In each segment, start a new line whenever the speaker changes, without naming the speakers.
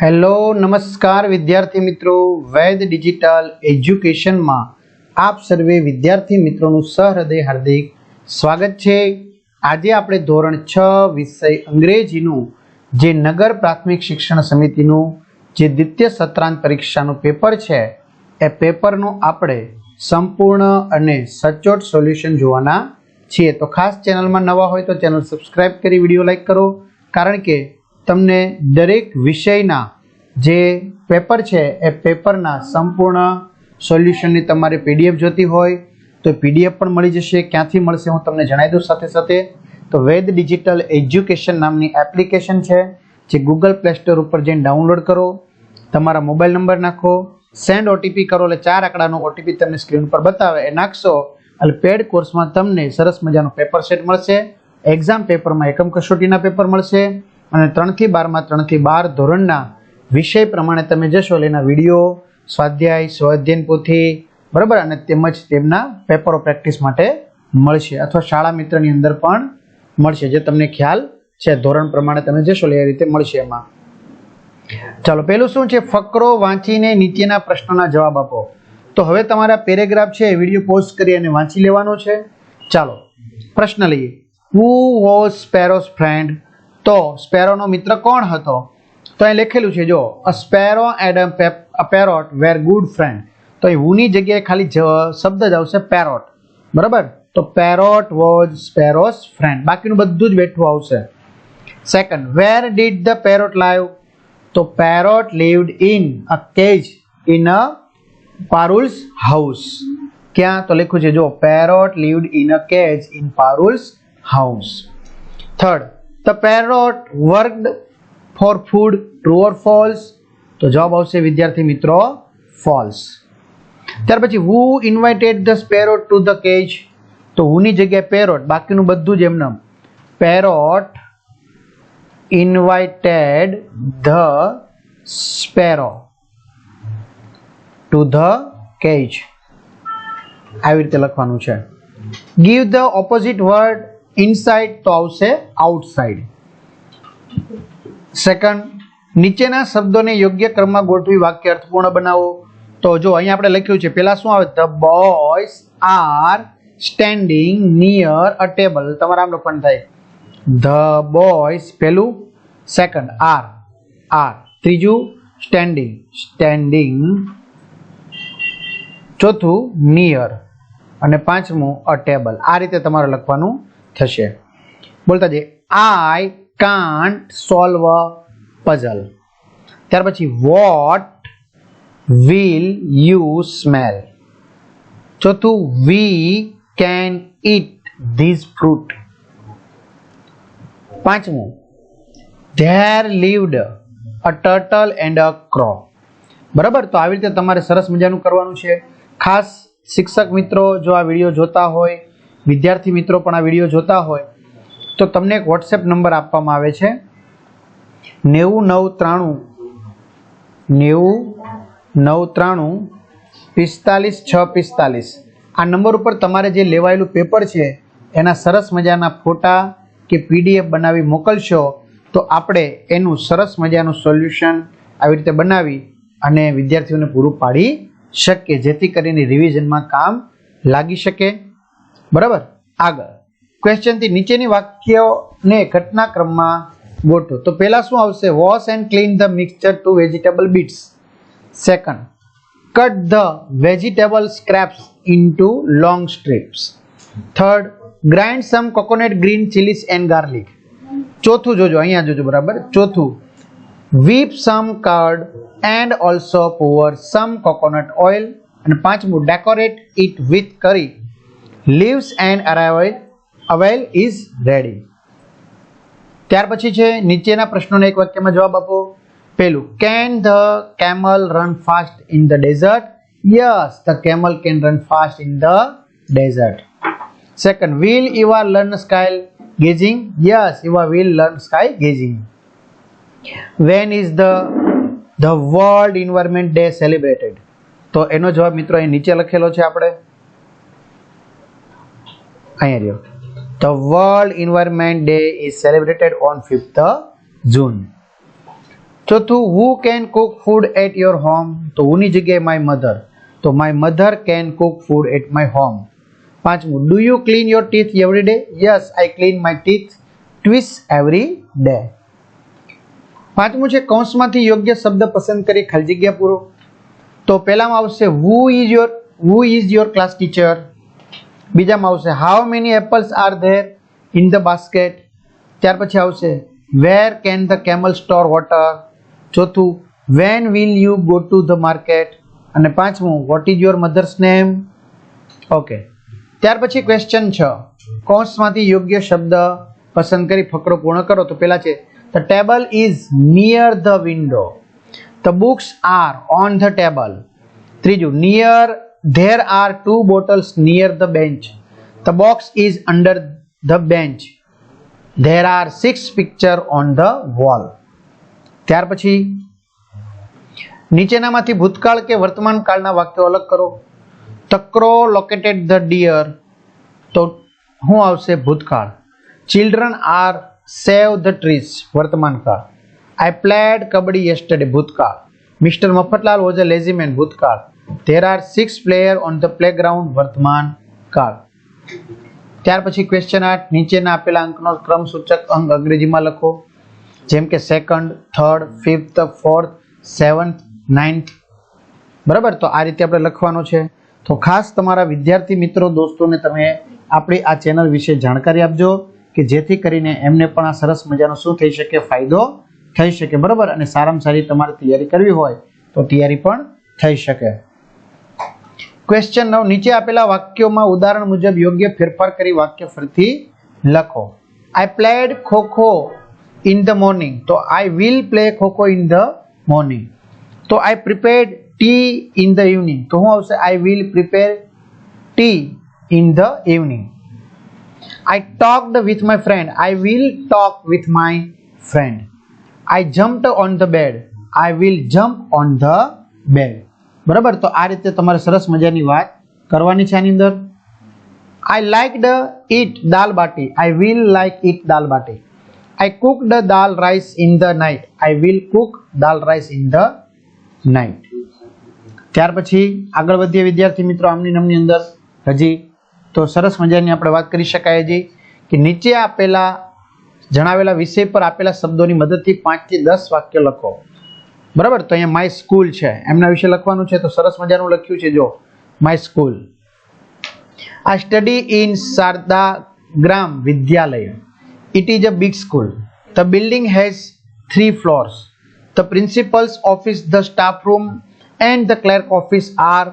Hello, નમસ્કાર વિદ્યાર્થી મિત્રો. વૈદ ડિજિટલ એજ્યુકેશનમાં આપ સર્વે વિદ્યાર્થી મિત્રોનું સહૃદય, હાર્દિક સ્વાગત છે. આજે આપણે ધોરણ છ, વિષય અંગ્રેજીનું જે નગર પ્રાથમિક શિક્ષણ સમિતિનું જે દ્વિતીય સત્રાંત પરીક્ષાનું પેપર છે, એ પેપરનું આપણે સંપૂર્ણ અને સચોટ સોલ્યુશન જોવાના છીએ. તો ખાસ ચેનલમાં નવા હોય તો ચેનલ સબસ્ક્રાઈબ કરી, વીડિયો લાઈક કરો. કારણ કે તમને દરેક વિષયના જે પેપર છે એ પેપરના સંપૂર્ણ સોલ્યુશનની તમારે પીડીએફ જોતી હોય તો પીડીએફ પણ મળી જશે. ક્યાંથી મળશે હું તમને જણાવી દઉં સાથે સાથે. તો વેદ ડિજિટલ એજ્યુકેશન નામની એપ્લિકેશન છે જે ગૂગલ પ્લે સ્ટોર ઉપર જઈને ડાઉનલોડ કરો. તમારા મોબાઈલ નંબર નાખો. સેન્ડ ઓટીપી કરો એટલે ચાર આંકડાનો ઓટીપી તમને સ્ક્રીન પર બતાવે. એ નાખશો એટલે પેડ કોર્સમાં તમને સરસ મજાનું પેપર સેટ મળશે. એક્ઝામ પેપરમાં એકમ કસોટીના પેપર મળશે. અને ત્રણથી બારમાં, ત્રણથી બાર ધોરણના વિષય પ્રમાણે તમે જશો એટલે એના વીડિયો, સ્વાધ્યાય સ્વાધ્યાયન પોથી, બરાબર? અને તેમજ તેમના પેપરો પ્રેક્ટિસ માટે મળશે અથવા શાળા મિત્રની અંદર પણ મળશે, જે તમને ખ્યાલ છે. ધોરણ પ્રમાણે તમે જશો એ રીતે મળશે એમાં. ચાલો પેલું શું છે? ફકરો વાંચીને નીચેના પ્રશ્નોના જવાબ આપો. તો હવે તમારા પેરેગ્રાફ છે વીડિયો પોસ્ટ કરી અને વાંચી લેવાનો છે. ચાલો, પ્રશ્ન લઈએ. હુ વોઝ સ્પેરોસ ફ્રેન્ડ તો સ્પેરોનો મિત્ર કોણ હતો? તો અહીં લખેલું છે, જો a sparrow and a parrot were good friend તો અહીં હુની જગ્યાએ ખાલી શબ્દ જ આવશે પેરોટ બરાબર? તો પેરોટ વોઝ સ્પેરોસ ફ્રેન્ડ બાકીનું બધું જ બેઠું આવશે. Second where did the parrot live તો parrot lived in a cage in a Parul's house ક્યાં? તો લખ્યું છે, જો parrot lived in a cage in Parul's house third the parrot worked for food true or false તો જવાબ આવશે, વિદ્યાર્થી મિત્રો ફોલ્સ ત્યાર પછી who invited the sparrow to the cage તો હુની જગ્યાએ પેરોટ બાકીનું બધું જ એમને parrot invited the sparrow to the cage આવી રીતે લખવાનું છે. Give the opposite word inside તો આવશે આઉટસાઇડ સેકન્ડ નીચેના શબ્દોને યોગ્ય ક્રમમાં ગોઠવી વાક્ય અર્થપૂર્ણ બનાવો. તો જો અહીંયા આપણે લખ્યું છે, પેલા શું આવે? The boys are standing near a table તમારા આમ પણ થાય. ધ બોયસ પેલું. સેકન્ડ આર આર ત્રીજું સ્ટેન્ડિંગ સ્ટેન્ડિંગ ચોથું નિયર અને પાંચમું અ ટેબલ આ રીતે તમારે લખવાનું થશે. બોલતા જઈએ. I can't solve a puzzle ત્યાર પછી વોટ વિલ યુ સ્મેલ ચોથું we can eat these fruit પાંચમું there lived a turtle and a crow બરાબર? તો આવી રીતે તમારે સરસ મજાનું કરવાનું છે. ખાસ શિક્ષક મિત્રો જો આ વીડિયો જોતા હોય વિદ્યાર્થી મિત્રો પણ આ વીડિયો જોતા હોય, તો તમને એક વોટ્સએપ નંબર આપવામાં આવે છે. નેવું નવ ત્રાણું નેવું નવ ત્રાણું પિસ્તાલીસ છ પિસ્તાલીસ આ નંબર ઉપર તમારે જે લેવાયેલું પેપર છે, એના સરસ મજાના ફોટા કે પીડીએફ બનાવી મોકલશો, તો આપણે એનું સરસ મજાનું સોલ્યુશન આવી રીતે બનાવી અને વિદ્યાર્થીઓને પૂરું પાડી શકીએ, જેથી કરીને રિવિઝનમાં કામ લાગી શકે. બરાબર આગળ ક્વેશ્ચનથી નીચેની વાક્યોને ઘટનાક્રમમાં ગોઠવો તો પહેલા શું આવશે wash and clean the mixture to vegetable bits second cut the vegetable scraps into long strips. Third, grind some coconut green chilies and garlic. ચોથું જોજો અહીંયા જોજો બરાબર ચોથું whip some curd and also pour some coconut oil અને પાંચમું decorate it with curry leaves and arrival avial is ready ત્યાર પછી છે નીચેના પ્રશ્નોને એક વાક્યમાં જવાબ આપો. પેલું can the camel run fast in the desert yes the camel can run fast in the desert second will Eva learn sky gazing yes Eva will learn sky gazing when is the the world environment day celebrated તો એનો જવાબ મિત્રો અહીં નીચે લખેલો છે આપણે. અહીંયા રહ્યો the world environment day is celebrated on fifth June ચોથું who can cook food at your home તો હુની જગ્યાએ માય મધર તો my mother can cook food at my home પાંચમું do you clean your teeth every day yes I clean my teeth twice every day પાંચમું છે કૌંસમાંથી યોગ્ય શબ્દ પસંદ કરી ખાલી જગ્યા પૂરો તો પહેલામાં આવશે who is your who is your class teacher બીજામાં આવશે how many apples are there in the basket ત્યાર પછી આવશે where can the camel store water ચોથું when will you go to the market અને પાંચમું what is your mother's name okay ત્યાર પછી ક્વેશ્ચન છ. કૌંસમાંથી યોગ્ય શબ્દ પસંદ કરી ફકરો પૂર્ણ કરો. તો પેલા છે the table is near the window the books are on the table ત્રીજું near there are two bottles near the bench the box is under the bench there are six picture on the wall. ત્યાર પછી, નીચેનામાંથી ભૂતકાળ કે વર્તમાન કાળના વાક્યો અલગ કરો. તકરો લોકેટેડ ધ ડિયર તો શું આવશે ભૂતકાળ. Children are save the trees વર્તમાન કાળ આઈ પ્લેડ કબડ્ડી યસ્ટરડે ભૂતકાળ. Mister Mafatlal was a lazy man ભૂતકાળ. There are six player on the playground વર્તમાન કાળ ત્યાર પછી ક્વેશ્ચન આઠ, નીચેના આપેલા અંકનો ક્રમ સૂચક અંક અંગ્રેજીમાં લખો, જેમ કે second third fifth fourth seventh ninth બરાબર? તો આ રીતે આપણે લખવાનું છે. તો ખાસ તમારા વિદ્યાર્થી મિત્રો, દોસ્તોને તમે આપણી આ ચેનલ વિશે જાણકારી આપજો કે જેથી કરીને એમને પણ આ સરસ મજાનો શું થઈ શકે, ફાયદો થઈ શકે. બરાબર? અને સારામાં સારી તમારે તૈયારી કરવી હોય તો તૈયારી પણ થઈ શકે. ક્વેશ્ચન નવ. નીચે આપેલા વાક્યોમાં ઉદાહરણ મુજબ યોગ્ય ફેરફાર કરી વાક્ય ફરીથી લખો. I played kho kho in the morning તો I will play kho kho in the morning તો I prepared tea in the evening તો શું આવશે? I will prepare tea in the evening I talked with my friend I will talk with my friend I jumped on the bed I will jump on the bed બરાબર? તો આ રીતે તમારે સરસ મજાની વાત કરવાની છે આની અંદર. I liked eat dal baati I will like eat dal baati I cooked dal rice in the night I will cook dal rice in the night ત્યાર પછી આગળ વધીએ વિદ્યાર્થી મિત્રો આમની નામની અંદર. હજી તો સરસ મજાની આપણે વાત કરી શકાય હજી કે નીચે આપેલા જણાવેલા વિષય પર આપેલા શબ્દોની મદદથી પાંચથી દસ વાક્ય લખો. બરાબર તો અહીંયા માય સ્કૂલ છે એમના વિશે લખવાનું છે તો સરસ મજાનું લખ્યું છે જો my school I study in Sharda Gram Vidyalaya it is a big school the building has three floors the principal's office the staff room and the clerk office are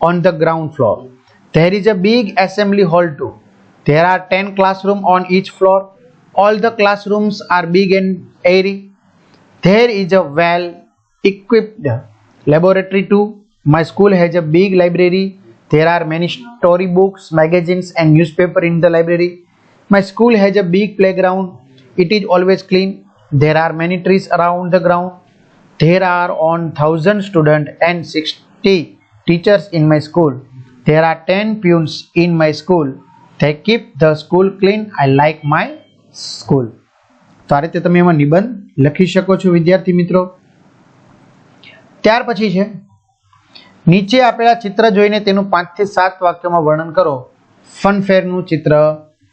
on the ground floor. There is a big assembly hall too. There are 10 classrooms on each floor. All the classrooms are big and airy. There is a well equipped laboratory too. My school has a big library. There are many story books, magazines, and newspaper in the library. My school has a big playground. It is always clean. There are many trees around the ground. There are on thousand students and sixty teachers in my school. There are ten peons in my school. They keep the school clean. I like my school. તો આ રીતે તમે એમાં નિબંધ લખી શકો છો વિદ્યાર્થી મિત્રો ત્યાર પછી છે, નીચે આપેલા ચિત્ર જોઈને તેનું પાંચથી સાત વાક્યમાં વર્ણન કરો. ફનફેરનું ચિત્ર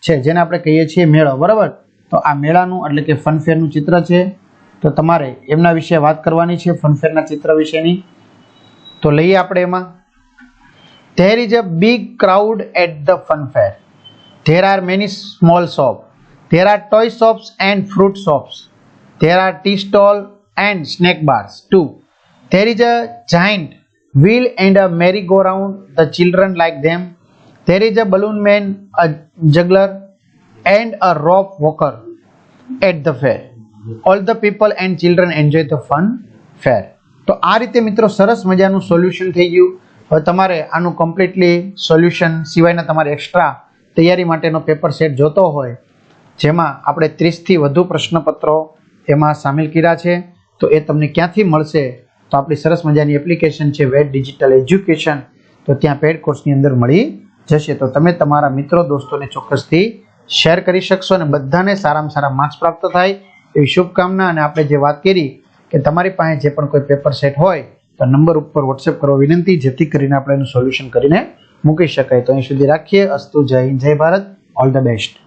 છે, જેને આપણે કહીએ છીએ મેળો, બરાબર? તો આ મેળાનું એટલે કે ફનફેરનું ચિત્ર છે. તો તમારે એમના વિશે વાત કરવાની છે, ફનફેરના ચિત્ર વિશેની. તો લઈએ આપણે એમાં. There is a big crowd at the funfair there are many small shop there are toy shops and fruit shops there are tea stall and snack bars too there is a giant wheel and a merry-go-round. The children like them. There is a balloon man, a juggler, and a rope walker at the fair. All the people and children enjoy the fun fair. તો આ રીતે મિત્રો સરસ મજાનું solution થઈ ગયું હવે તમારે આનું કમ્પ્લીટલી સોલ્યુશન સિવાયના તમારે એક્સ્ટ્રા તૈયારી માટેનો પેપર સેટ જોતો હોય જેમાં આપણે ત્રીસથી વધુ પ્રશ્નપત્રો એમાં સામેલ કર્યા છે તો એ તમને ક્યાંથી મળશે તો આપણી સરસ મજાની એપ્લિકેશન છે વેટ ડિજિટલ એજ્યુકેશન તો ત્યાં પેડ કોર્સની અંદર મળી જશે. તો તમે તમારા મિત્રો, દોસ્તોને ચોક્કસથી શેર કરી શકશો અને બધાને સારામાં સારા માર્ક્સ પ્રાપ્ત થાય એવી શુભકામના. અને આપણે જે વાત કરી કે તમારી પાસે જે પણ કોઈ પેપર સેટ હોય, તો નંબર ઉપર વોટ્સએપ કરવા વિનંતી, જેથી કરીને આપણે એનું સોલ્યુશન કરીને મૂકી શકાય. તો અહીં સુધી રાખીએ. અસ્તુ જય હિન્દ, જય ભારત. All the best